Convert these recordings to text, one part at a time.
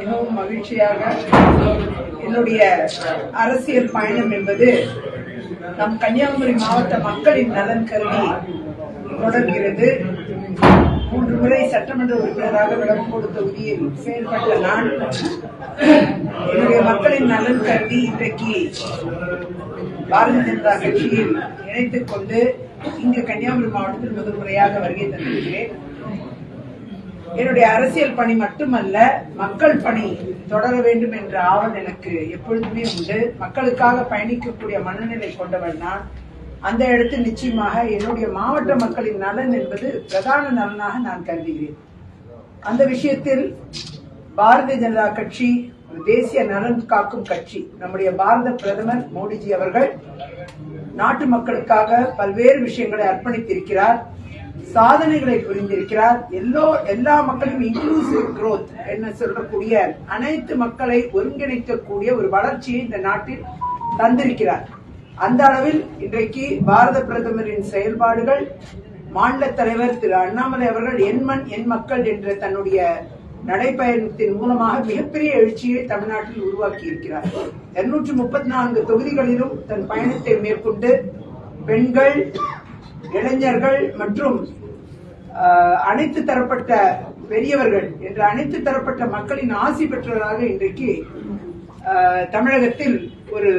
மிகவும் மகிழ்ச்சியாக என்னுடைய அரசியல் பயணம் என்பது நம் கன்னியாகுமரி மாவட்ட மக்களின் நலன் கருதி தொடர்கிறது. மூன்று முறை சட்டமன்ற உறுப்பினராக விளக்கோடு தொகுதியில் செயல்பட்ட நான் என்னுடைய மக்களின் நலன் கருதி இன்றைக்கு பாரதிய ஜனதா கட்சியில் இணைத்துக் கொண்டு இங்கு கன்னியாகுமரி மாவட்டத்தில் முதல் முறையாக வருகை தந்திருக்கிறேன். என்னுடைய அரசியல் பணி மட்டுமல்ல மக்கள் பணி தொடர வேண்டும் என்ற ஆவல் எனக்கு எப்பொழுதுமே உண்டு. மக்களுக்காக பயணிக்கக்கூடிய மனநிலை கொண்டவன் நான். அந்த இடத்தில் நிச்சயமாக என்னுடைய மாவட்ட மக்களின் நலன் என்பது பிரதான நலனாக நான் கருதுகிறேன். அந்த விஷயத்தில் பாரதிய ஜனதா கட்சி ஒரு தேசிய நலன் காக்கும் கட்சி நம்முடைய பாரத பிரதமர் மோடிஜி அவர்கள் நாட்டு மக்களுக்காக பல்வேறு விஷயங்களை அர்ப்பணித்திருக்கிறார். சாதனைகளை புரிந்திருக்கிறார். எல்லோ எல்லா மக்களும் இன்க்ளூசிவ் குரோத் என்ன சொல்லக்கூடிய அனைத்து மக்களை ஒருங்கிணைக்கக்கூடிய ஒரு வளர்ச்சியை இந்த நாட்டில் தந்திருக்கிறார். அந்த அளவில் இன்றைக்கு பாரத பிரதமரின் செயல்பாடுகள் மாநில தலைவர் திரு அண்ணாமலை அவர்கள் எண்மண் என் மக்கள் என்ற தன்னுடைய நடைப்பயணத்தின் மூலமாக மிகப்பெரிய எழுச்சியை தமிழ்நாட்டில் உருவாக்கி இருக்கிறார். இருநூற்றி முப்பத்தி நான்கு தொகுதிகளிலும் தன் பயணத்தை மேற்கொண்டு பெண்கள் இளைஞர்கள் மற்றும் ஆஹ், அனைத்து தரப்பட்ட பெரியவர்கள் என்ற அனைத்து தரப்பட்ட மக்களின் ஆசி பெற்றவராக இன்றைக்கு ஆஹ், தமிழகத்தில் ஒரு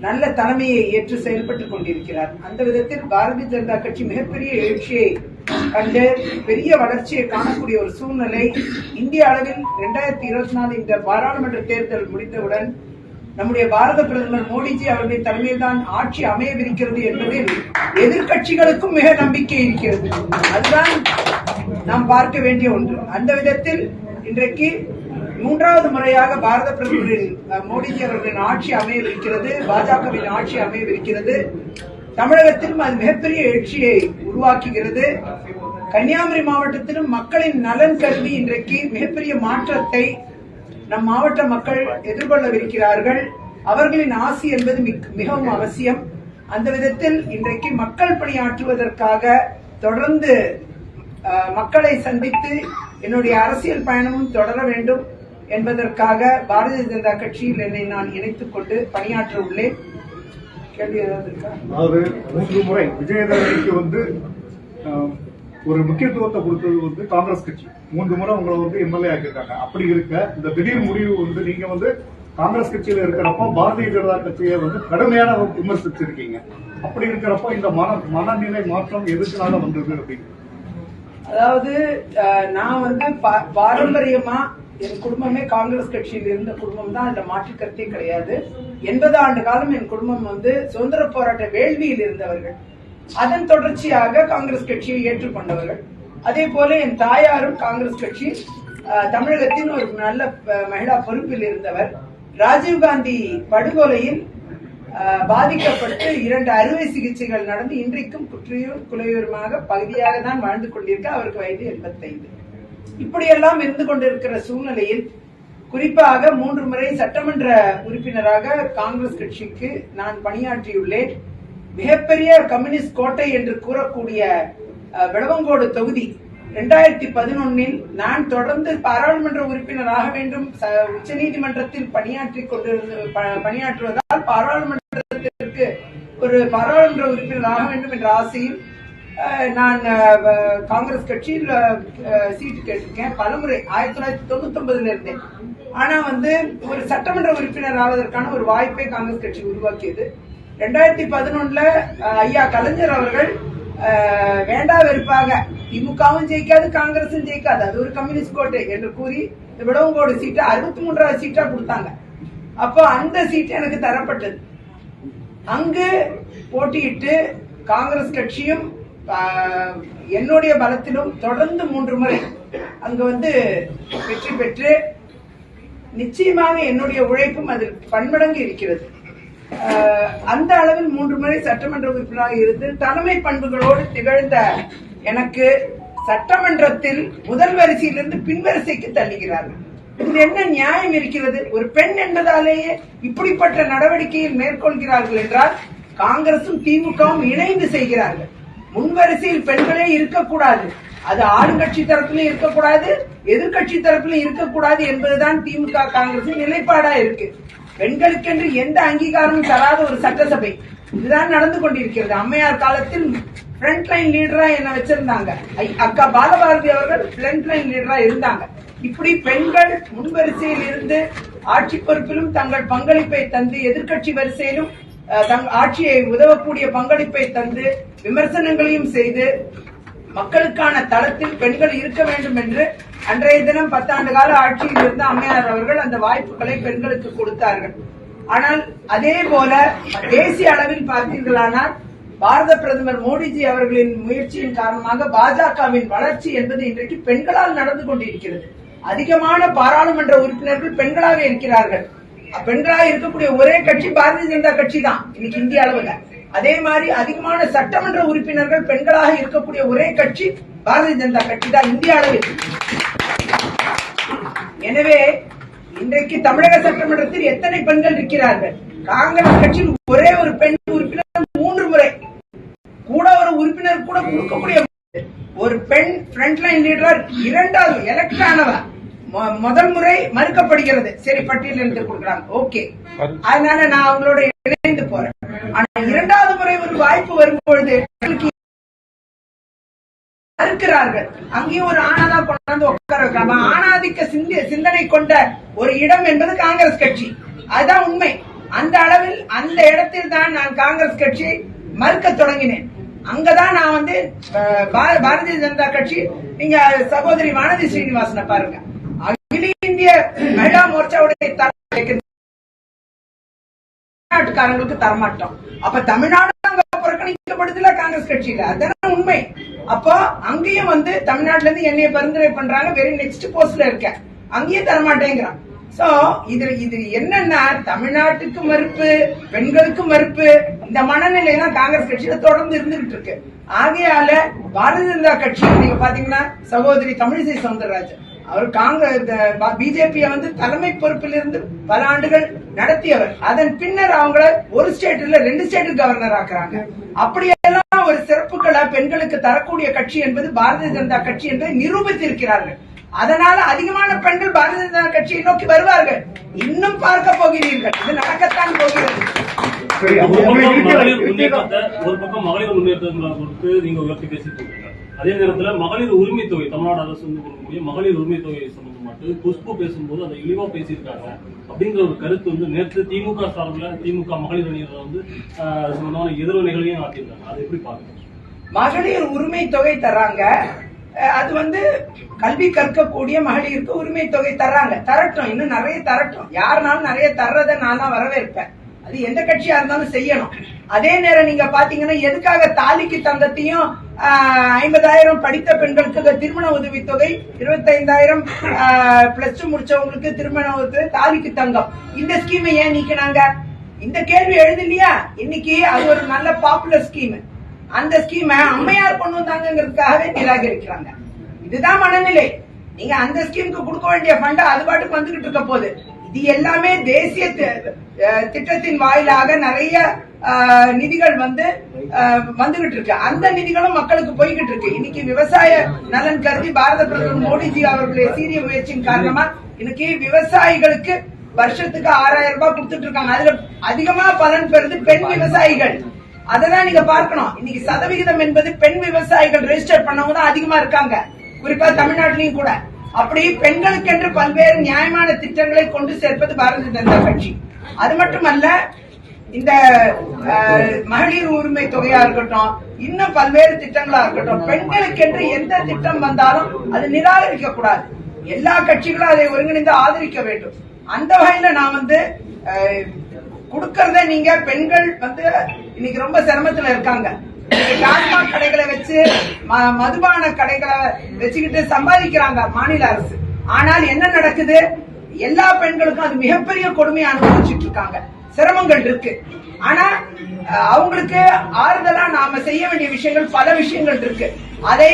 நல்ல தலைமையை ஏற்று செயல்பட்டுக் கொண்டிருக்கிறார். அந்த விதத்தில் பாரதிய ஜனதா கட்சி மிகப்பெரிய எழுச்சியை கண்டு பெரிய வளர்ச்சியை காணக்கூடிய ஒரு சூழ்நிலை இந்திய அளவில் இரண்டாயிரத்தி இருபத்தி நாலு இந்த பாராளுமன்ற தேர்தல் முடிந்தவுடன் நம்முடைய பாரத பிரதமர் மோடிஜி அவருடைய தலைமையில் தான் ஆட்சி அமையவிருக்கிறது என்பதில் எதிர்க்கட்சிகளுக்கும் மிக நம்பிக்கை இருக்கிறது. அதுதான் நாம் பார்க்க வேண்டிய ஒன்று. அந்த விதத்தில் இன்றைக்கு மூன்றாவது முறையாக பாரத பிரதமரின் மோடிஜி அவர்களின் ஆட்சி அமையவிருக்கிறது பாஜகவின் ஆட்சி அமையவிருக்கிறது. தமிழகத்திலும் அது மிகப்பெரிய எழுச்சியை உருவாக்குகிறது. கன்னியாகுமரி மாவட்டத்திலும் மக்களின் நலன் கருதி இன்றைக்கு மிகப்பெரிய மாற்றத்தை நம் மாவட்ட மக்கள் எதிர்கொள்ளவிருக்கிறார்கள். அவர்களின் ஆசி என்பது மிக்- மிகவும் அவசியம். அந்த விதத்தில் இன்றைக்கு மக்கள் பணியாற்றுவதற்காக தொடர்ந்து மக்களை சந்தித்து என்னுடைய அரசியல் பயணமும் தொடர வேண்டும் என்பதற்காக பாரதிய ஜனதா கட்சியில் என்னை நான் இணைத்துக் கொண்டு பணியாற்ற உள்ளேன். கேள்வி ஏதாவது இருக்கா? அதாவது மூன்று முறை விஜயதரணிக்கு வந்து ஒரு முக்கியத்துவத்தை கொடுத்தது வந்து காங்கிரஸ் கட்சி. மூன்று முறை உங்களை வந்து எம்எல்ஏ ஆக்கியிருக்காங்க. அப்படி இருக்க இந்த திடீர் முடிவு வந்து நீங்க வந்து காங்கிரஸ் கட்சியில இருக்கிறப்ப பாரதிய ஜனதா கட்சியை வந்து கடுமையான விமர்சிச்சிருக்கீங்க. அப்படி இருக்கிறப்ப இந்த மன மனநிலை மாற்றம் எதுக்குனால வந்தது அப்படின்னு? அதாவது நான் வந்து பா- பாரம்பரியமா என் குடும்பமே காங்கிரஸ் கட்சியில் இருந்த குடும்பம் தான். அதுல மாற்று கருத்தே கிடையாது. எண்பது ஆண்டு காலம் என் குடும்பம் வந்து சுதந்திர போராட்ட வேள்வியில் இருந்தவர்கள். அதன் தொடர்ச்சியாக காங்கிரஸ் கட்சியை ஏற்றுக்கொண்டவர்கள். அதே போல என் தாயாரும் காங்கிரஸ் கட்சி தமிழகத்தின் ஒரு நல்ல மகிழா பொறுப்பில் இருந்தவர். ராஜீவ்காந்தி படுகொலையில் பாதிக்கப்பட்டு இரண்டு அறுவை சிகிச்சைகள் நடந்து இன்றைக்கும் குற்றியும் குலையுமாக பகுதியாக தான் வாழ்ந்து கொண்டிருக்க அவருக்கு வயது எண்பத்தைந்து. இப்படியெல்லாம் இருந்து கொண்டிருக்கிற சூழ்நிலையில் குறிப்பாக மூன்று முறை சட்டமன்ற உறுப்பினராக காங்கிரஸ் கட்சிக்கு நான் பணியாற்றியுள்ளேன். மிகப்பெரிய கம்யூனிஸ்ட் கோட்டை என்று கூறக்கூடிய விளவங்கோடு தொகுதி இரண்டாயிரத்தி பதினொன்னில் நான் தொடர்ந்து பாராளுமன்ற உறுப்பினராக வேண்டும். உச்ச நீதிமன்றத்தில் பணியாற்றி கொண்டிருந்து பணியாற்றுவதால் பாராளுமன்றத்திற்கு ஒரு பாராளுமன்ற உறுப்பினர் ஆக வேண்டும் என்ற ஆசையில் அஹ், நான் காங்கிரஸ் கட்சியில் அஹ், சீட்டு கேட்டிருக்கேன். பலமுறை ஆயிரத்தி தொள்ளாயிரத்தி தொண்ணூத்தி ஒன்பதுல இருந்தேன் ஆனா வந்து ஒரு சட்டமன்ற உறுப்பினர் ஆவதற்கான ஒரு வாய்ப்பை காங்கிரஸ் கட்சி உருவாக்கியது. ரெண்டாயிரத்தி பதினொன்னுல ஐயா கலைஞர் அவர்கள் வேண்டா வெறுப்பாக திமுகவும் ஜெயிக்காது காங்கிரஸும் ஜெயிக்காது அது ஒரு கம்யூனிஸ்ட் கோட்டை என்று கூறி இந்த விடவங்கோடு சீட்டை அறுபத்தி மூன்றாவது சீட்டா கொடுத்தாங்க. அப்போ அந்த சீட் எனக்கு தரப்பட்டது. அங்கு போட்டியிட்டு காங்கிரஸ் கட்சியும் என்னுடைய பலத்திலும் தொடர்ந்து மூன்று முறை அங்கு வந்து வெற்றி பெற்று நிச்சயமாக என்னுடைய உழைப்பும் அதில் பன்மடங்கு இருக்கிறது. அந்த அளவில் மூன்று முறை சட்டமன்ற உறுப்பினராக இருந்து தலைமை பண்புகளோடு திகழ்ந்த எனக்கு சட்டமன்றத்தில் முதல் வரிசையிலிருந்து பின்வரிசைக்கு தள்ளுகிறார்கள். இதில் என்ன நியாயம் இருக்கிறது? ஒரு பெண் என்பதாலேயே இப்படிப்பட்ட நடவடிக்கையில் மேற்கொள்கிறார்கள் என்றால் காங்கிரசும் திமுகவும் இணைந்து செய்கிறார்கள். முன்வரிசையில் பெண்களே இருக்கக்கூடாது. அது ஆளுங்கட்சி தரப்பிலும் இருக்கக்கூடாது எதிர்கட்சி தரப்பிலும் இருக்கக்கூடாது என்பதுதான் திமுக காங்கிரசின் நிலைப்பாடா இருக்கு. பெண்களுக்கென்று எந்த அங்கீகாரமும் தராத ஒரு சட்டசபை. இதுதான் நடந்து கொண்டிருக்கிறது. அம்மையார் காலத்தில் ஃப்ரண்ட் லைன் லீடரா என்ன வச்சிருந்தாங்க. அக்கா பாலபாரதி அவர்கள் ஃப்ரண்ட் லைன் லீடரா இருந்தாங்க. இப்படி பெண்கள் முன்வரிசையில் இருந்து ஆட்சி பொறுப்பிலும் தங்கள் பங்களிப்பை தந்து எதிர்க்கட்சி வரிசையிலும் தங் ஆட்சியை உதவக்கூடிய பங்களிப்பை தந்து விமர்சனங்களையும் செய்து மக்களுக்கான தளத்தில் பெண்கள் இருக்க வேண்டும் என்று அன்றைய தினம் பத்தாண்டு கால ஆட்சியில் இருந்த அம்மையார் அவர்கள் அந்த வாய்ப்புகளை பெண்களுக்கு கொடுத்தார்கள். ஆனால் அதே போல தேசிய அளவில் பார்த்தீர்களானால் பாரத பிரதமர் மோடிஜி அவர்களின் முயற்சியின் காரணமாக பாஜகவின் வளர்ச்சி என்பது இன்றைக்கு பெண்களால் நடந்து கொண்டிருக்கிறது. அதிகமான பாராளுமன்ற உறுப்பினர்கள் பெண்களாக இருக்கிறார்கள். பெண்களாக இருக்கக்கூடிய ஒரே கட்சி பாரதிய ஜனதா கட்சி தான் இன்னைக்கு இந்திய அளவுல. அதே மாதிரி அதிகமான சட்டமன்ற உறுப்பினர்கள் பெண்களாக இருக்கக்கூடிய ஒரே கட்சி பாரதிய ஜனதா கட்சி தான் இந்திய அளவில் எனவே இன்றைக்கு தமிழக சட்டமன்றத்தில் எத்தனை பெண்கள் இருக்கிறார்கள்? காங்கிரஸ் கட்சியில் ஒரே ஒரு பெண் உறுப்பினர் மூன்று முறை. கூட ஒரு உறுப்பினர் கூட கொடுக்கக்கூடிய ஒரு பெண் ஃப்ரண்ட் லைன் லீடர் இரண்டாவது எலெக்ட் ஆனவர் மொ- முதல் முறை மறுக்கப்படுகிறது. சரி பட்டியல் எடுத்து கொடுக்குறாங்க. ஓகே அதனால நான் அவங்களோட இணைந்து போறேன் ஆனா இரண்டாவது முறை ஒரு இப்பொழுது வரும்பொழுது மறுக்கிறார்கள் அங்கேயும் ஒரு ஆணாதா கொண்டாந்து உட்கார வைக்கிறாங்க ஆணாதிக்க சிந்தனை கொண்ட ஒரு இடம் என்பது காங்கிரஸ் கட்சி. அதுதான் உண்மை. அந்த அளவில் அந்த இடத்தில் தான் நான் காங்கிரஸ் கட்சி மறுக்க தொடங்கினேன். அங்கதான் நான் வந்து பாரதிய ஜனதா கட்சி நீங்க சகோதரி வானதி ஸ்ரீனிவாசனை பாருங்க. அகில இந்திய மகிழா மோர்ச்சாவுடைய தமிழ்நாட்டுக்காரங்களுக்கு தரமாட்டோம். அப்ப தமிழ்நாடு புறக்கணிக்கப்படுதுல காங்கிரஸ் கட்சியில. அதான உண்மை. அப்போ அங்கேயும் வந்து தமிழ்நாட்டுல இருந்து என்னைய பரிந்துரை பண்றாங்க. வெரி நெக்ஸ்ட் போஸ்ட்ல இருக்கேன். அங்கேயும் தரமாட்டேங்கிறான். சோ இது இது என்னன்னா தமிழ்நாட்டுக்கு மறுப்பு பெண்களுக்கு மறுப்பு இந்த மனநிலை தான் காங்கிரஸ் கட்சியில தொடர்ந்து இருந்துகிட்டு இருக்கு. ஆகையால பாரதிய ஜனதா கட்சி நீங்க பாத்தீங்கன்னா சகோதரி தமிழிசை சவுந்தரராஜன். அவர் காங்கிரஸ் பிஜேபியை வந்து தலைமை பொறுப்பில் இருந்து பல ஆண்டுகள் நடத்தியவர். அதன் பின்னர் அவங்கள ஒரு ஸ்டேட்ல ரெண்டு ஸ்டேட் கவர்னர் ஆக்குறாங்க. அப்படியெல்லாம் ஒரு சிறப்புகளை பெண்களுக்கு தரக்கூடிய கட்சி என்பது பாரதிய ஜனதா கட்சி என்பதை நிரூபித்திருக்கிறார்கள். அதனால அதிகமான பெண்கள் பாரதிய ஜனதா கட்சியை நோக்கி வருவார்கள். இன்னும் பார்க்க போகிறீர்கள். இது நடக்கத்தான் போகிறது. ஒரு பக்கம் மகளிர் முன்னேற்றங்களை பொறுத்து நீங்க உயர்த்தி பேசிட்டு அதே நேரத்தில் மகளிர் உரிமை தொகை தமிழ்நாடு அரசு வந்து கொடுக்கக்கூடிய மகளிர் உரிமை தொகை சம்பந்தமாட்டு குஷ்பு பேசும்போது அதை இழிவா பேசியிருக்காங்க. அப்படிங்கிற ஒரு கருத்து வந்து நேற்று திமுக சார்பில் திமுக மகளிர் அணியினர் வந்து சம்பந்தமான எதிர்வினைகளையும் ஆட்டியிருக்காங்க அதை எப்படி பாக்குறீங்க மகளிர் உரிமை தொகை தர்றாங்க. அது வந்து கல்வி கற்கக்கூடிய மகளிருக்கு உரிமை தொகை தர்றாங்க. தரட்டும். இன்னும் நிறைய தரட்டும். யாருனாலும் நிறைய தர்றதை நான் தான் வரவேற்பேன். அது எந்த கட்சியா இருந்தாலும் செய்யணும். அதே நேரம் நீங்க பாத்தீங்கன்னா எதுக்காக தாலிக்கு தந்தத்தையும் ஐம்பதாயிரம் படித்த பெண்களுக்கு திருமண உதவித்தொகை இருபத்தைந்தாயிரம் பிளஸ் டூ முடிச்சவங்களுக்கு திருமண உதவி தாலிக்கு தங்கம். இந்த ஸ்கீமை ஏன் நீக்கினாங்க? இந்த கேள்வி எழுதலையா இன்னைக்கு அது ஒரு நல்ல பாப்புலர் ஸ்கீம் அந்த ஸ்கீமை அம்மையார் கொண்டு வந்தாங்கிறதுக்காகவே நிராகரிக்கிறாங்க. இதுதான் மனநிலை. நீங்க அந்த ஸ்கீமுக்கு கொடுக்க வேண்டிய ஃபண்ட் அது பாட்டுக்கு வந்துகிட்டு இருக்க போகுது. இது எல்லாமே தேசிய திட்டத்தின் வாயிலாக நிறைய நிதிகள் வந்து வந்துகிட்டு இருக்கு. அந்த நிதிகளும் மக்களுக்கு போய்கிட்டு இருக்கு. இன்னைக்கு விவசாய நலன் கருதி பாரத பிரதமர் மோடிஜி அவர்களுடைய சீரிய முயற்சியின் காரணமா இன்னைக்கு விவசாயிகளுக்கு வருஷத்துக்கு ஆறாயிரம் ரூபாய் கொடுத்துட்டு இருக்காங்க. அதுல அதிகமா பலன் பெறுது பெண் விவசாயிகள். அதெல்லாம் நீங்க பார்க்கணும். இன்னைக்கு சதவிகிதம் என்பது பெண் விவசாயிகள் ரெஜிஸ்டர் பண்ணவங்க தான் அதிகமா இருக்காங்க. குறிப்பா தமிழ்நாட்டிலையும் கூட. அப்படி பெண்களுக்கென்று பல்வேறு நியாயமான திட்டங்களை கொண்டு சேர்ப்பது பாரதிய ஜனதா கட்சி. அது மட்டுமல்ல இந்த மகளிர் உரிமை தொகையா இருக்கட்டும் இன்னும் பல்வேறு திட்டங்களா இருக்கட்டும் பெண்களுக்கென்று எந்த திட்டம் வந்தாலும் அது நிராகரிக்க கூடாது எல்லா கட்சிகளும் அதை ஒருங்கிணைந்து ஆதரிக்க வேண்டும். அந்த வகையில நான் வந்து கொடுக்கறத நீங்க பெண்கள் வந்து இன்னைக்கு ரொம்ப சிரமத்துல இருக்காங்க. டாஸ்மாக் கடைகளை வச்சு மதுபான கடைகளை வச்சுக்கிட்டு சம்பாதிக்கிறாங்க மாநில அரசு. ஆனால் என்ன நடக்குது? எல்லா பெண்களுக்கும் அது மிகப்பெரிய கொடுமையை அனுபவிச்சுட்டு இருக்காங்க. சிரமங்கள் இருக்கு. ஆனா அவங்களுக்கு ஆறுதலா நாம செய்ய வேண்டிய விஷயங்கள் பல விஷயங்கள் இருக்கு. அதை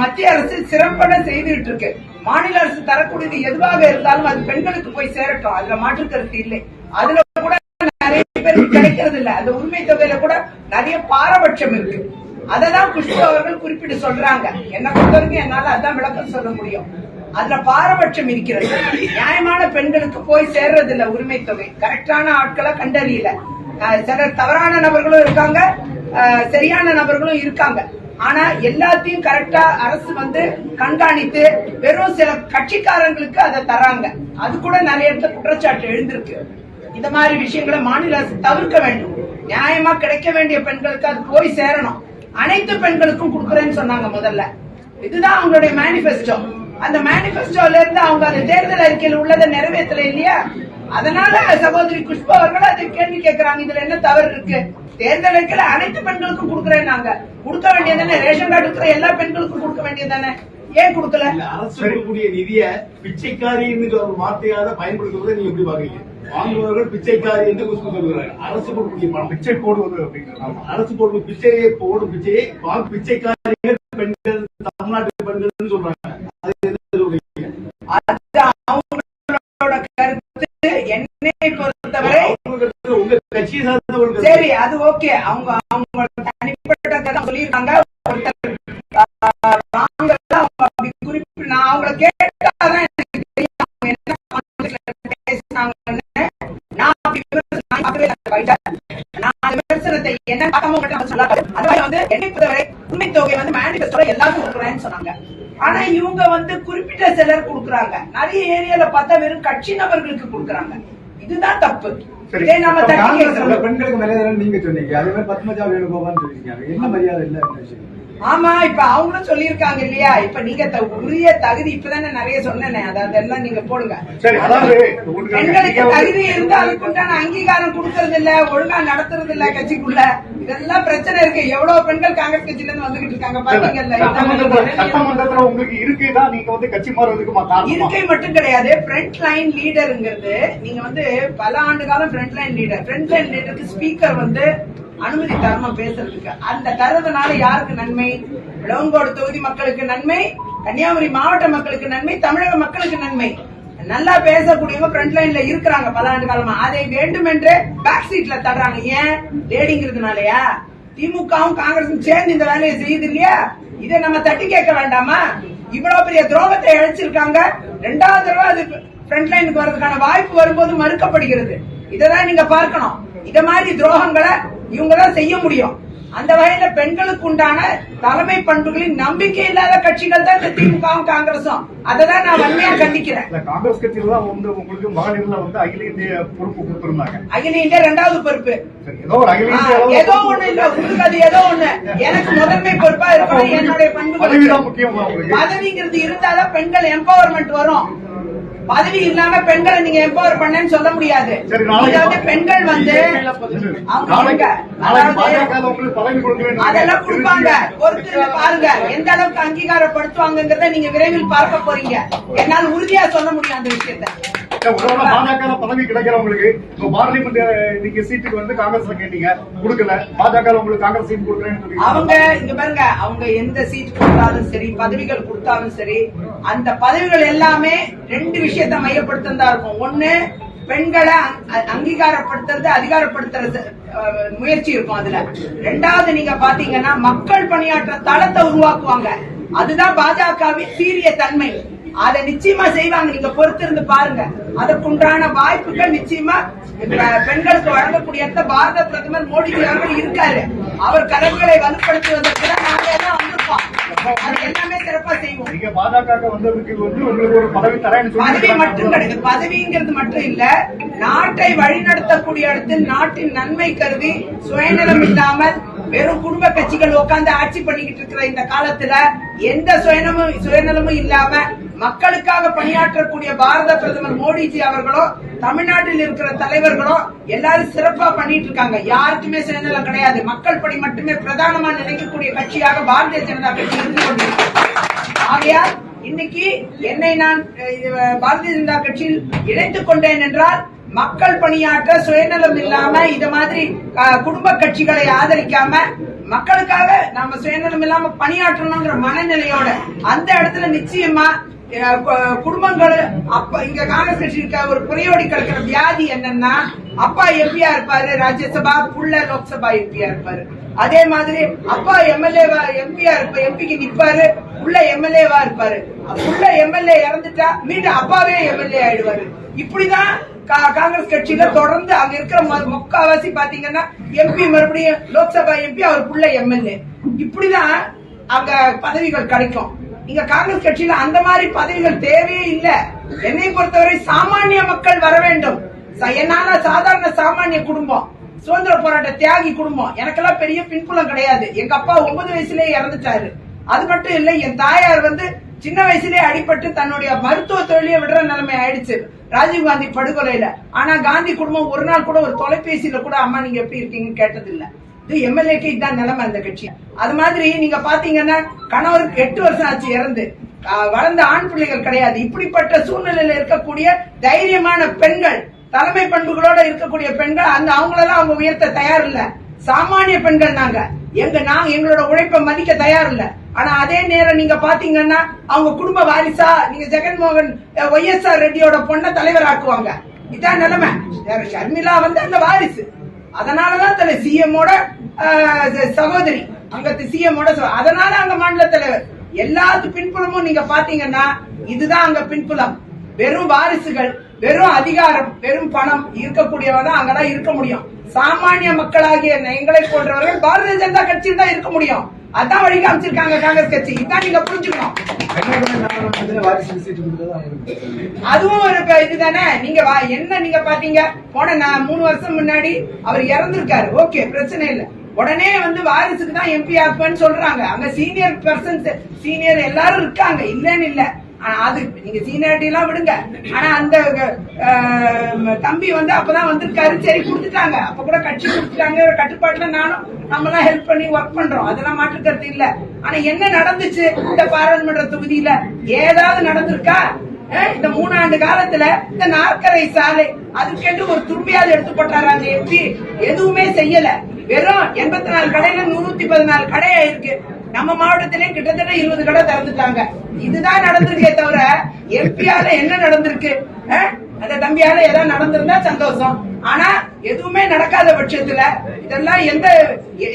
மத்திய அரசு சிறப்பான செய்துகிட்டு இருக்கு. மாநில அரசு தரக்கூடியது எதுவாக இருந்தாலும் அது பெண்களுக்கு போய் சேரட்டும். அதுல மாற்று கருத்து இல்லை. அதுல கிடைக்கிறது இல்ல அந்த உரிமை தொகையில கூட நிறைய பாரபட்சம் இருக்கு. அததான் குஷ்பு அவர்கள் குறிப்பிட்டு சொல்றாங்க. என்ன பொறுத்தவரைக்கும் என்னால அதான் விளக்கம் சொல்ல முடியும். அதுல பாரபட்சம் இருக்கிறது. நியாயமான பெண்களுக்கு போய் சேர்றது இல்ல உரிமை தொகை. கரெக்டான ஆட்களை கண்டறியல. சிலர் தவறான நபர்களும் இருக்காங்க. சரியான நபர்களும் இருக்காங்க. ஆனா எல்லாத்தையும் கரெக்டா அரசு வந்து கண்காணித்து வெறும் சில கட்சிக்காரங்களுக்கு அதை தராங்க. அது கூட நிறைய இடத்துல குற்றச்சாட்டு எழுந்திருக்கு. இந்த மாதிரி விஷயங்களை மாநில அரசு தவிர்க்க வேண்டும். நியாயமா கிடைக்க வேண்டிய பெண்களுக்கு அது போய் சேரணும். அனைத்து பெண்களுக்கும் கொடுக்குறேன்னு சொன்னாங்க முதல்ல. இதுதான் அவங்களுடைய மேனிபெஸ்டோ அந்த மேனிபெஸ்டோல இருந்து அவங்க அந்த தேர்தல் அறிக்கையில் உள்ளதை நிறைவேற்றல இல்லையா? அதனால சகோதரி குஷ்பு அவர்கள் அதை கேள்வி கேட்கறாங்க. இதுல என்ன தவறு இருக்கு? தேர்தல் அறிக்கையில அனைத்து பெண்களுக்கும் கொடுக்குறேன் நாங்க கொடுக்க வேண்டியதானே ரேஷன் கார்டு இருக்கிற எல்லா பெண்களுக்கும் கொடுக்க வேண்டியதானே ஏன் கொடுக்கல? அரசு கொடுக்கக்கூடிய நிதிய பிச்சைக்காரி என்கிற ஒரு வார்த்தையாக பயன்படுத்துவதை நீங்க எப்படி பாக்குறீங்க வாங்குபவர்கள் பிச்சைக்காரி என்று சொல்கிறார்கள் அரசு கொடுக்கக்கூடிய பணம். பிச்சை போடுவது அப்படிங்கிறது. அரசு போடும் பிச்சையை போடும் பிச்சையை வாங்க பிச்சைக்காரிகள் பெண்கள் தமிழ்நாட்டு பெண்கள் சொல்றாங்க. அவங்களோட கருத்து. என்னை பொறுத்தவரை உங்க கட்சியை சார்ந்தவர்கள். சரி அது ஓகே. அவங்க அவங்க தனிப்பட்ட சொல்லியிருக்காங்க. இவங்க வந்து குறிப்பிட்ட சிலர் கொடுக்குறாங்க. நிறைய ஏரியால பார்த்தா வெறும் கட்சி நபர்களுக்கு கொடுக்குறாங்க. இதுதான் தப்பு. பெண்களுக்கு மரியாதை நீங்க சொன்னீங்க. அதே மாதிரி பத்மஜா வேணுகோபால் சொல்லிருக்காங்க என்ன மரியாதை இல்ல என்ன விஷயம். ஆமா இப்ப அவங்களும் சொல்லியிருக்காங்க இல்லையா? இப்ப நீங்க உரிய தகுதி இப்பதானே நிறைய சொன்னேனே. அது அதெல்லாம் நீங்க போடுங்க. பெண்களுக்கு தகுதி இருந்து அதுக்குண்டான அங்கீகாரம் கொடுக்கறது இல்ல ஒழுங்கா நடத்துறது இல்ல கட்சிக்குள்ள. இதெல்லாம் பிரச்சனை இருக்கு. எவ்வளவு பெண்கள் காங்கிரஸ் கட்சியில இருந்து வந்துகிட்டு இருக்காங்க பாத்தீங்கல்ல? உங்களுக்கு இருக்குதான் நீங்க வந்து கட்சி மாறுறதுக்கு மா- காரணமா? இருக்கை மட்டும் கிடையாது. ஃப்ரண்ட் லைன் லீடருங்கிறது நீங்க வந்து பல ஆண்டு காலம் front line leader front line லீடருக்கு speaker வந்து அனுமதி தர்மம் பேசுறதுக்கு. அந்த தரதுனால யாருக்கு நன்மை? இளவங்கோடு தொகுதி மக்களுக்கு நன்மை கன்னியாகுமரி மாவட்ட மக்களுக்கு நன்மை தமிழக மக்களுக்கு நன்மை. நல்லா பேசக்கூடியவங்க ஃப்ரண்ட் லைன்ல இருக்கிறாங்க பல ஆண்டு காலமா. அதை வேண்டுமென்றே பேக் சீட்ல தர்றாங்க. ஏன்? லேடிங்கிறதுனாலயா? திமுகவும் காங்கிரசும் சேர்ந்து இந்த வேலையை செய்யுது இல்லையா? இதை நம்ம தட்டி கேட்க வேண்டாமா? இவ்வளவு பெரிய துரோகத்தை இழைச்சிருக்காங்க ரெண்டாவது தடவை அது ஃப்ரண்ட் லைனுக்கு வர்றதுக்கான வாய்ப்பு வரும்போது மறுக்கப்படுகிறது. இதைதான் நீங்க பார்க்கணும். இத மாதிரி துரோகங்களை இவங்க தான் செய்ய முடியும். அந்த வகையில பெண்களுக்கு உண்டான தலைமை பண்புகளின் நம்பிக்கை இல்லாத கட்சிகள் தான் இந்த திமுகவும் காங்கிரசும். அதை தான் நான் வன்மையா கண்டிக்கிறேன். காங்கிரஸ் கட்சியில தான் வந்து உங்களுக்கு மகளிர்ல வந்து அகில இந்திய பொறுப்பு கொடுத்திருந்தாங்க. அகில இந்திய இரண்டாவது பொறுப்பு. ஏதோ ஒரு அகில இந்திய ஏதோ ஒண்ணு இல்ல உங்களுக்கு அது ஏதோ ஒண்ணு. எனக்கு முதன்மை பொறுப்பா இருக்கணும் என்னுடைய பண்புகள் முக்கியமா பதவிங்கிறது இருந்தாதான் பெண்கள் எம்பவர்மெண்ட் வரும். பதவி இல்லாம பெண்களை நீங்க எம்பவர் பண்ணேன்னு சொல்ல முடியாது. வந்து பெண்கள். வந்து அதாவது அதெல்லாம் கொடுப்பாங்க. பொறுத்து பாருங்க. எந்த அளவுக்கு அங்கீகாரப்படுத்துவாங்கங்கிறத நீங்க விரைவில் பார்க்க போறீங்க. என்னால் உறுதியா சொல்ல முடியும் அந்த விஷயத்தை. பாஜக பதவி கிடைக்கிறவங்களுக்கு இப்போ பார்லிமெண்ட் நீங்க சீட்டுக்கு வந்து காங்கிரஸ்ல கேட்டீங்க. கொடுக்கல. பாஜக உங்களுக்கு காங்கிரஸ் சீட் கொடுக்குறேன்னு அவங்க இங்க பாருங்க அவங்க எந்த சீட் கொடுத்தாலும் சரி பதவிகள் கொடுத்தாலும் சரி அந்த பதவிகள் எல்லாமே ரெண்டு விஷயத்தை மையப்படுத்ததா இருக்கும். ஒண்ணு பெண்களை அ- அங்கீகாரப்படுத்துறது அதிகாரப்படுத்துறது முயற்சி இருக்கும் அதுல. ரெண்டாவது நீங்க பாத்தீங்கன்னா மக்கள் பணியாற்ற தளத்தை உருவாக்குவாங்க. அதுதான் பாஜகவின் சீரிய தன்மை. அதை நிச்சயமா செய்வாங்க. நீங்க பொறுத்திருந்து பாருங்க. அதற்குண்டான வாய்ப்புகள் நிச்சயமா பெண்களுக்கு வழங்கக்கூடிய பாரத பிரதமர் மோடிஜி அவர்கள் இருக்காரு. அவர் கருத்துக்களை வலுப்படுத்துவதற்கு நாங்க எல்லாம் வந்திருக்கோம். அது எல்லாமே சிறப்பா செய்வோம். நீங்க பாஜக வந்ததுக்கு வந்து உங்களுக்கு ஒரு பதவி தரேன்னு பதவி மட்டும் கிடையாது. பதவிங்கிறது மட்டும் இல்ல. நாட்டை வழிநடத்தக்கூடிய இடத்தில் நாட்டின் நன்மை கருதி சுயநலம் இல்லாமல் வெறும் குடும்ப கட்சிகள் உட்கார்ந்து ஆட்சி பண்ணிக்கிட்டு இருக்கிற இந்த காலத்துல எந்த சுயநலமும் சுயநலமும் இல்லாம மக்களுக்காக பணியாற்றக்கூடிய பாரத பிரதமர் மோடிஜி அவர்களோ தமிழ்நாட்டில் இருக்கிற தலைவர்களோ எல்லாரும் சிறப்பா பண்ணிட்டு இருக்காங்க. யாருக்குமே சுயநலம் கிடையாது. மக்கள் பணி மட்டுமே பிரதானமா நினைக்கக்கூடிய கட்சியாக பாரதிய ஜனதா கட்சி இருந்து கொண்டிருக்கிறது. ஆகையால் இன்னைக்கு என்னை நான் பாரதிய ஜனதா கட்சியில் இணைத்துக் கொண்டேன் என்றால் மக்கள் பணியாற்ற சுயநலம் இல்லாம இது மாதிரி குடும்ப கட்சிகளை ஆதரிக்காம மக்களுக்காக நாம சுயநலம் இல்லாம பணியாற்றணும்ங்கிற மனநிலையோட அந்த இடத்துல நிச்சயமா குடும்பங்கள் அப்ப இங்க காங்கிரஸ் கட்சி இருக்க ஒரு புறையோடி கிடக்கிற வியாதி என்னன்னா அப்பா எம்பியா இருப்பாரு ராஜ்யசபா புள்ள லோக்சபா எம்பியா இருப்பாரு. அதே மாதிரி அப்பா எம்எல்ஏவா எம்பியா இருப்ப எம்பிக்கு நிப்பாரு உள்ள எம்எல்ஏவா இருப்பாரு. உள்ள எம்எல்ஏ இறந்துட்டா மீண்டும் அப்பாவே எம்எல்ஏ ஆயிடுவாரு. இப்படிதான் கா- காங்கிரஸ் கட்சியில தொடர்ந்து அங்க இருக்கிற முக்காவாசி பாத்தீங்கன்னா எம்பி மறுபடியும் லோக்சபா எம்பி அவர் புள்ள எம்எல்ஏ. இப்படிதான் அங்க பதவிகள் கிடைக்கும். இங்க காங்கிரஸ் கட்சியில அந்த மாதிரி பதவிகள் தேவையே இல்ல. என்னை பொறுத்தவரை சாமானிய மக்கள் வர வேண்டும். என்னால சாதாரண சாமானிய குடும்பம் சுதந்திர போராட்ட தியாகி குடும்பம் எனக்கெல்லாம் பெரிய பின்புலம் கிடையாது. எங்க அப்பா ஒன்பது வயசுலயே இறந்துட்டாரு. அது மட்டும் இல்ல என் தாயார் வந்து சின்ன வயசுலயே அடிபட்டு தன்னுடைய மருத்துவ தொழிலையே விடுற நிலைமை ஆயிடுச்சு. ராஜீவ்காந்தி படுகொலையில. ஆனா காந்தி குடும்பம் ஒரு நாள் கூட ஒரு தொலைபேசியில கூட அம்மா நீங்க எப்படி இருக்கீங்கன்னு கேட்டது இல்ல இது எம்எல்ஏக்கு இதுதான் நிலைமை அந்த கட்சி. அது மாதிரி நீங்க பாத்தீங்கன்னா கணவருக்கு எட்டு வருஷம் ஆச்சு இறந்து. வளர்ந்த ஆண் பிள்ளைகள் கிடையாது. இப்படிப்பட்ட சூழ்நிலையில இருக்கக்கூடிய தைரியமான பெண்கள் தலைமை பண்புகளோட இருக்கக்கூடிய பெண்கள் அந்த அவங்களெல்லாம் அவங்க உயர்த்த தயார் இல்ல சாமானிய பெண்கள் நாங்க. எங்க நாங்க எங்களோட உழைப்பை மதிக்க தயார் இல்ல ஆனா அதே நேரம் நீங்க பாத்தீங்கன்னா அவங்க குடும்ப வாரிசா நீங்க ஜெகன்மோகன் ஒய்எஸ்ஆர் ரெட்டியோட பொண்ணை தலைவர் ஆக்குவாங்க இதான் நிலைமை. ஷர்மிளா வந்து அந்த வாரிசு. அதனாலதான் தலை சிஎம்மோட சகோதரி. அங்க சிஎம்மோட அதனால அங்க மாநில தலைவர் எல்லாத்து பின்புலமும் நீங்க பாத்தீங்கன்னா இதுதான் அங்க பின்புலம். வெறும் வாரிசுகள் வெறும் அதிகாரம் வெறும் பணம் இருக்கக்கூடியவங்க அங்கதான் இருக்க முடியும். சாமானிய மக்களாகிய எங்களை போன்றவர்கள் பாரதிய ஜனதா கட்சியில் தான் இருக்க முடியும். அதான் வழி காமிச்சிருக்காங்க காங்கிரஸ் கட்சி. இதான் நீங்க புரிஞ்சுக்கணும். வாரிசு அதுவும் ஒரு இதுதானே? நீங்க வா- என்ன நீங்க பாத்தீங்க? போன நான் மூணு வருஷம் முன்னாடி அவர் இறந்திருக்காரு. ஓகே பிரச்சனை இல்ல. உடனே வந்து வாரிசுக்கு தான் எம்பி ஆக்குவேன்னு சொல்றாங்க. அங்க சீனியர் பர்சன்ஸ் சீனியர் எல்லாரும் இருக்காங்க. இல்லன்னு இல்ல. ஆனா அது நீங்க சீனியாரிட்டி எல்லாம் விடுங்க. ஆனா அந்த தம்பி வந்து அப்பதான் வந்திருக்காரு. சரி கொடுத்துட்டாங்க. அப்ப கூட கட்சி கொடுத்துட்டாங்க. கட்டுப்பாட்டுல நானும் நம்ம எல்லாம் ஹெல்ப் பண்ணி ஒர்க் பண்றோம். அதெல்லாம் மாற்றுக்கிறது இல்ல. ஆனா என்ன நடந்துச்சு இந்த பாராளுமன்ற தொகுதியில? ஏதாவது நடந்திருக்கா? இந்த மூணாண்டு காலத்துல இந்த நாற்கரை சாலை அதுக்கென்று ஒரு துரும்பியாவது எடுத்து போட்டாராங்க எம்பி எதுவுமே செய்யல. வெறும் எண்பத்தி நாலு கடையில நூத்தி பதினாலு கடையா இருக்கு நம்ம மாவட்டத்திலே கிட்டத்தட்ட இருபது கடை திறந்துட்டாங்க. இதுதான் நடந்திருக்கே தவிர எம்பியால என்ன நடந்திருக்கு? அந்த தம்பியால ஏதாவது நடந்திருந்தா சந்தோஷம். ஆனா எதுவுமே நடக்காத பட்சத்துல இதெல்லாம் எந்த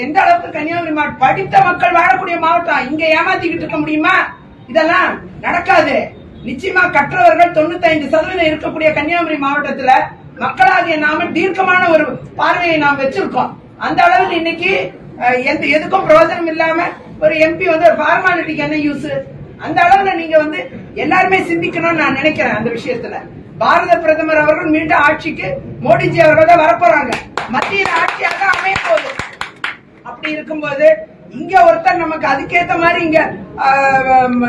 எந்த அளவுக்கு கன்னியாகுமரி மாவட்டம் படித்த மக்கள் வாழக்கூடிய மாவட்டம் இங்க ஏமாத்திக்கிட்டு இருக்க முடியுமா? இதெல்லாம் நடக்காது. நிச்சயமா கற்றவர்கள் தொண்ணூத்தி ஐந்து சதவீதம் இருக்கக்கூடிய கன்னியாகுமரி மாவட்டத்துல மக்களாகிய நாம தீர்க்கமான ஒரு பார்வையை நாம் வச்சிருக்கோம். அந்த அளவில் இன்னைக்கு எந்த எதுக்கும் பிரயோஜனம் இல்லாம ஒரு எம்பி வந்து ஒரு ஃபார்மாலிட்டிக்கு என்ன யூஸ் அந்த அளவுல நீங்க வந்து எல்லாருமே சிந்திக்கணும்னு நான் நினைக்கிறேன் அந்த விஷயத்துல. பாரத பிரதமர் அவர்கள் மீண்டும் ஆட்சிக்கு மோடிஜி அவர்கள் தான் வரப்போறாங்க. மத்தியில் ஆட்சியாக அமைய போகுது அப்படி இருக்கும்போது இங்க ஒருத்தர் நமக்கு அதுக்கேத்த மாதிரி இங்க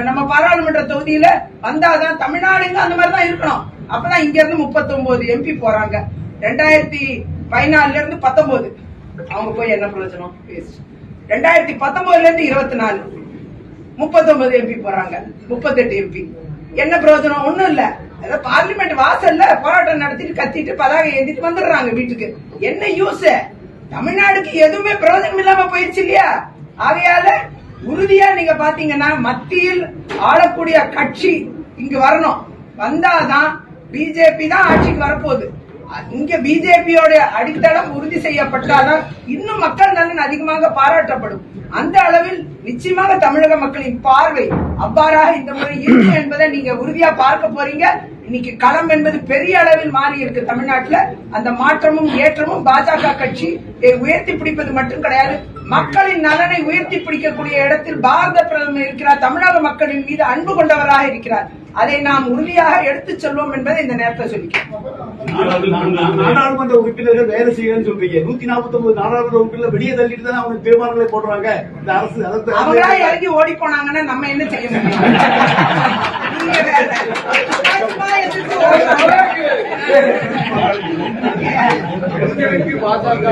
நம்ம பாராளுமன்ற தொகுதியில வந்தாதான் தமிழ்நாடுங்க அந்த மாதிரி தான் இருக்கணும். அப்பதான் இங்க இருந்து முப்பத்தி ஒன்பது எம்பி போறாங்க. ரெண்டாயிரத்தி பதினாலுல இருந்து பத்தொன்பது அவங்க போய் என்ன பிரயோஜனம்? பேசு ரெண்டாயிரத்தி பத்தொன்பதுல இருந்து இருபத்தி நாலு. முப்பத்தொன்பது எம்பி போறாங்க. முப்பத்தெட்டு எம்பி என்ன பிரயோஜனம்? ஒண்ணும் இல்ல. ஏதோ பார்லிமெண்ட் வாசல்ல போராட்டம் நடத்திட்டு கத்திட்டு பதாகை ஏந்திட்டு வந்துடுறாங்க வீட்டுக்கு. என்ன யூஸ் தமிழ்நாடுக்கு எதுவுமே பிரயோஜனம் இல்லாம போயிருச்சு இல்லையா? ஆகையால உறுதியா நீங்க பாத்தீங்கன்னா மத்தியில் ஆளக்கூடிய கட்சி இங்கு வரணும். வந்தாதான் பிஜேபி தான் ஆட்சிக்கு வரப்போகுது. இங்க பிஜேபியோட அடித்தளம் உறுதி செய்யப்பட்டால்தான் இன்னும் மக்கள் நலன் அதிகமாக பாராட்டப்படும். அந்த அளவில் நிச்சயமாக தமிழக மக்களின் பார்வை அவ்வாறாக இந்த முறை இருக்கும் என்பதை நீங்க உறுதியா பார்க்க போறீங்க. இன்னைக்கு களம் என்பது பெரிய அளவில் மாறி இருக்கு தமிழ்நாட்டுல. அந்த மாற்றமும் ஏற்றமும் பாஜக கட்சி உயர்த்தி பிடிப்பது மட்டும் கிடையாது. மக்களின் நலனை உயர்த்தி பிடிக்கக்கூடிய இடத்தில் பாரத பிரதமர் இருக்கிறார். தமிழக மக்களின் மீது அன்பு கொண்டவராக இருக்கிறார். அதை நாம் உறுதியாக எடுத்துச் சொல்வோம் என்பதை இந்த நேரத்தில் சொல்லிக்கிறேன் நாடாளுமன்ற உறுப்பினர்கள் வேலை செய்யணும்னு சொல்றீங்க நூத்தி நாற்பத்தி ஒன்பது நாடாளுமன்ற உறுப்பினர்கள் வெளியே தள்ளிட்டு தானே அவங்க தீர்மானங்களை போடுறாங்க இந்த அரசு அவங்களா இறங்கி ஓடி போனாங்கன்னா நம்ம என்ன செய்ய முடியும். பாஜக